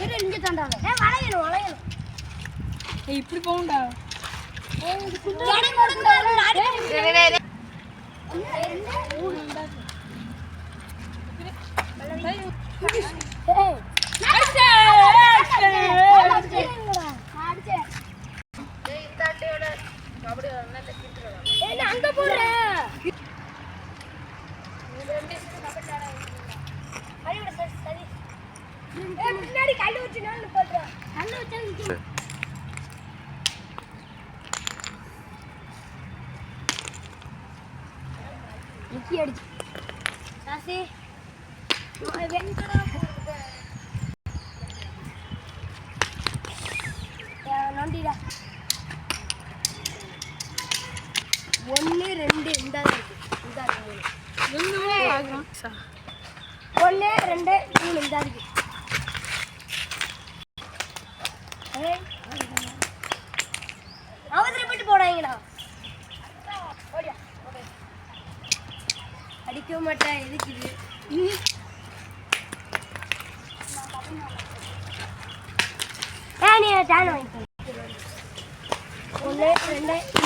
இரு இங்க தாண்டா. ஏ வளையணும் வளையணும். ஏய் முன்னாடி கல் வச்சுனாலும் நிக்கி அடிச்சு. ராசி வெண்கடா நோண்டிடா. ஒன்று ரெண்டு இந்த இந்த ஒன்று ரெண்டு மூணு இந்த இருக்கு மாட்டேன் எதுக்கு இது ஒன்று ரெண்டு.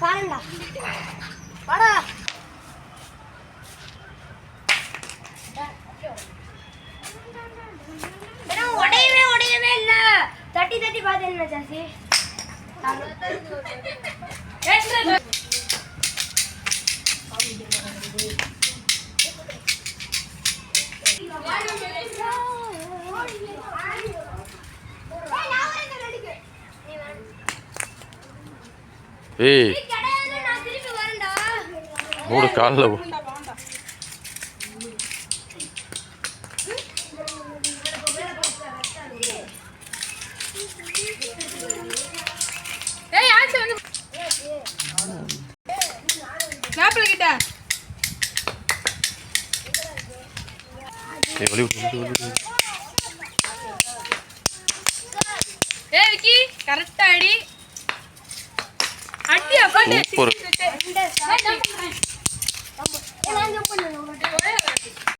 பாருண்டா வாடா உடையவே உடையவே இல்ல தட்டி தட்டி பார்த்து என்ன சாசி Thank you. ஏய். மூடு காலில் ஏய் வலி விட்டு வலி ஏய் விக்கி கரெக்டா அடி. சூப்பர்